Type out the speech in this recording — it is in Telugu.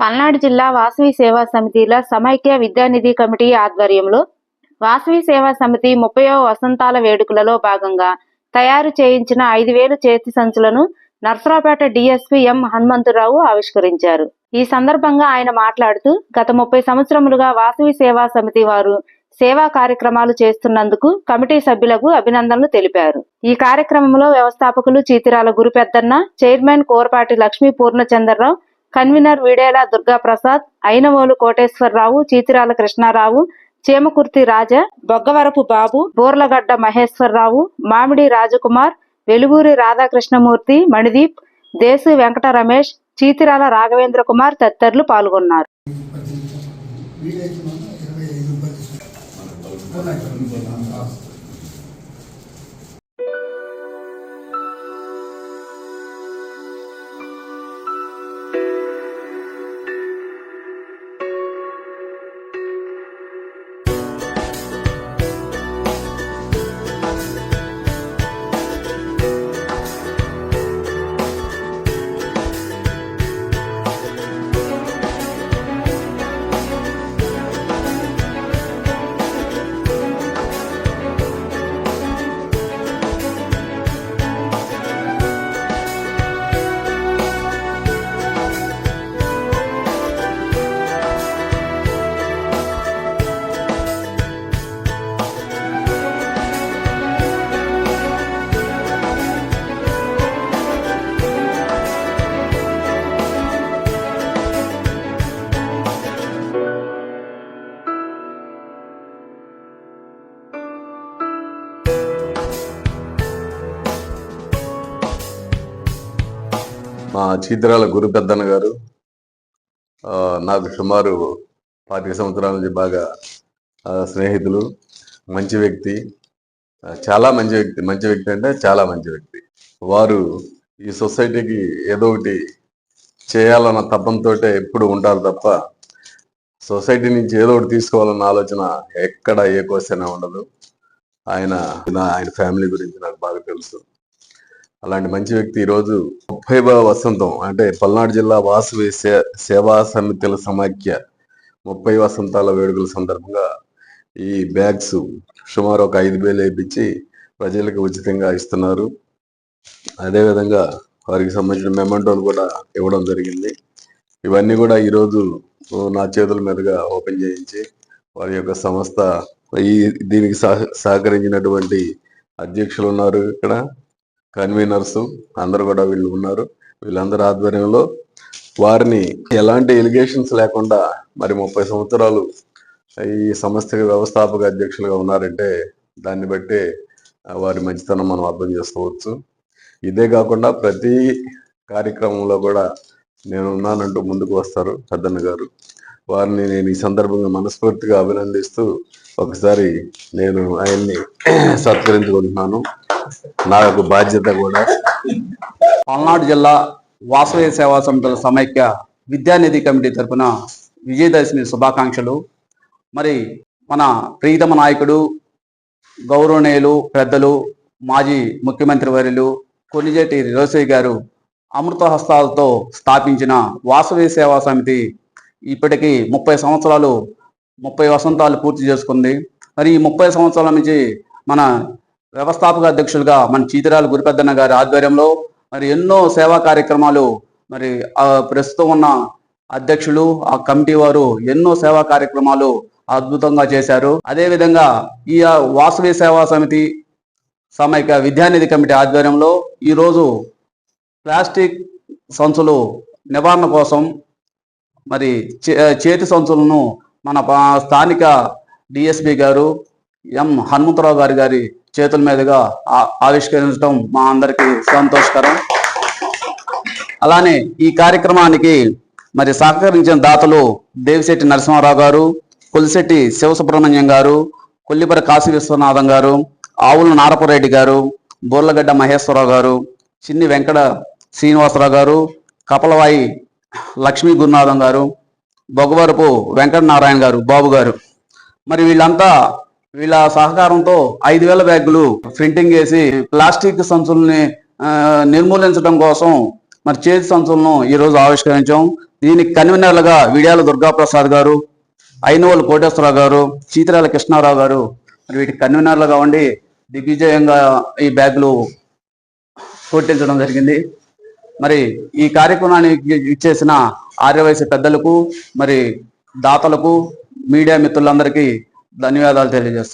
పల్నాడు జిల్లా వాసవి సేవా సమితిల సమైక్య విద్యానిధి కమిటీ ఆధ్వర్యంలో వాసవి సేవా సమితి ముప్పయో వసంతాల వేడుకలలో భాగంగా తయారు చేయించిన ఐదు వేలు చేతి సంచులను నర్సరావుపేట డిఎస్పీ ఎం హనుమంతరావు ఆవిష్కరించారు. ఈ సందర్భంగా ఆయన మాట్లాడుతూ గత ముప్పై సంవత్సరములుగా వాసవి సేవా సమితి వారు సేవా కార్యక్రమాలు చేస్తున్నందుకు కమిటీ సభ్యులకు అభినందనలు తెలిపారు. ఈ కార్యక్రమంలో వ్యవస్థాపకులు చీతిరాల గురుపెద్దన్న చైర్మన్ కోరపాటి లక్ష్మీ పూర్ణచంద్రరావు కన్వీనర్ వీడేల దుర్గాప్రసాద్ అయినవోలు కోటేశ్వరరావు చీతిరాల కృష్ణారావు చేమకుర్తి రాజా బొగ్గవరపు బాబు బోర్లగడ్డ మహేశ్వరరావు మామిడి రాజకుమార్ వెలుగూరి రాధాకృష్ణమూర్తి మణిదీప్ దేశు వెంకట రమేష్ చీతిరాల రాఘవేంద్ర కుమార్ తదితరులు పాల్గొన్నారు. వీలైతే గురు పెద్దన్న గారు నాకు సుమారు పాతిక సంవత్సరాల నుంచి బాగా స్నేహితులు మంచి వ్యక్తి చాలా మంచి వ్యక్తి మంచి వ్యక్తి అంటే చాలా మంచి వ్యక్తి. వారు ఈ సొసైటీకి ఏదో ఒకటి చేయాలన్న తపంతో ఎప్పుడు ఉంటారు తప్ప సొసైటీ నుంచి ఏదో ఒకటి తీసుకోవాలన్న ఆలోచన ఎక్కడ ఏ క్వశ్చన్ ఉండదు. ఆయన నా- ఆయన ఫ్యామిలీ గురించి నాకు బాగా తెలుసు. అలాంటి మంచి వ్యక్తి ఈరోజు ముప్పైవ వసంతం అంటే పల్నాడు జిల్లా వాసవి సే- సేవా సమితుల సమాఖ్య ముప్పై వసంతాల వేడుకల సందర్భంగా ఈ బ్యాగ్స్ సుమారు ఒక ఐదు వేలు వేయించి ప్రజలకు ఉచితంగా ఇస్తున్నారు. అదేవిధంగా వారికి సంబంధించిన మెమెంటోలు కూడా ఇవ్వడం జరిగింది. ఇవన్నీ కూడా ఈరోజు నా చేతుల మీదుగా ఓపెన్ చేయించి వారి యొక్క సంస్థ ఈ దీనికి సహ- సహకరించినటువంటి అధ్యక్షులు ఉన్నారు ఇక్కడ. కన్వీనర్స్ అందరు కూడా వీళ్ళు ఉన్నారు. వీళ్ళందరి ఆధ్వర్యంలో వారిని ఎలాంటి ఎలిగేషన్స్ లేకుండా మరి ముప్పై సంవత్సరాలు ఈ సంస్థకి వ్యవస్థాపక అధ్యక్షులుగా ఉన్నారంటే దాన్ని బట్టి వారి మంచితనం మనం అర్థం చేసుకోవచ్చు. ఇదే కాకుండా ప్రతి కార్యక్రమంలో కూడా నేను ఉన్నానంటూ ముందుకు వస్తారు. పెద్దన్న గారు వారిని నేను ఈ సందర్భంగా మనస్ఫూర్తిగా అభినందిస్తూ ఒకసారి నేను ఆయన్ని సత్కరించుకుంటున్నాను. నా యొక్క బాధ్యత కూడా పల్నాడు జిల్లా వాసవి సేవా సమితుల సమైక్య విద్యానిధి కమిటీ తరపున విజయదశమి శుభాకాంక్షలు. మరి మన ప్రీతమ నాయకుడు గౌరవనీయులు పెద్దలు మాజీ ముఖ్యమంత్రి వర్యులు కొనిజేటి రోసయ్య గారు అమృత హస్తాలతో స్థాపించిన వాసవి సేవా సమితి ఇప్పటికీ ముప్పై సంవత్సరాలు ముప్పై వసంతాలు పూర్తి చేసుకుంది. మరి ఈ ముప్పై సంవత్సరాల నుంచి మన వ్యవస్థాపక అధ్యక్షులుగా మన చీతిరాల గురిపెద్దన్న గారి ఆధ్వర్యంలో మరి ఎన్నో సేవా కార్యక్రమాలు మరి ప్రస్తుతం ఉన్న అధ్యక్షులు ఆ కమిటీ వారు ఎన్నో సేవా కార్యక్రమాలు అద్భుతంగా చేశారు. అదేవిధంగా ఈ వాసవి సేవా సమితి సమైక విద్యానిధి కమిటీ ఆధ్వర్యంలో ఈరోజు ప్లాస్టిక్ సంచులు నివారణ కోసం మరి చే- చేతి సంచులను మన పా- స్థానిక డిఎస్పి గారు ఎం. హనుమంతరావు గారి గారి చేతుల మీదుగా ఆ- ఆవిష్కరించడం మా అందరికి సంతోషకరం. అలానే ఈ కార్యక్రమానికి మరి సహకరించిన దాతలు దేవిశెట్టి నరసింహారావు గారు కొలిశెట్టి శివసుబ్రహ్మణ్యం గారు కొల్లిపర కాశీ విశ్వనాథం గారు ఆవుల నారపురెడ్డి గారు బోర్లగడ్డ మహేశ్వరరావు గారు చిన్ని వెంకట శ్రీనివాసరావు గారు కపలవాయి లక్ష్మీ గురునాథం గారు బొగవరపు వెంకట నారాయణ గారు బాబు గారు. మరి వీళ్ళంతా వీళ్ళ సహకారంతో ఐదు వేల బ్యాగులు ప్రింటింగ్ చేసి ప్లాస్టిక్ సంచుల్ని నిర్మూలించడం కోసం మరి చేతి సంచులను ఈరోజు ఆవిష్కరించాం. దీనికి కన్వీనర్లుగా విడియాల దుర్గాప్రసాద్ గారు ఐనవోలు కోటేశ్వరరావు గారు చీతరాల కృష్ణారావు గారు. మరి వీటికి కన్వీనర్లుగా ఉండి దిగ్విజయంగా ఈ బ్యాగులు కొట్టించడం జరిగింది. మరి ఈ కార్యక్రమానికి ఇచ్చేసిన ఆర్యవయసు పెద్దలకు మరి దాతలకు మీడియా మిత్రులందరికీ ధన్యవాదాలు తెలియజేస్తాను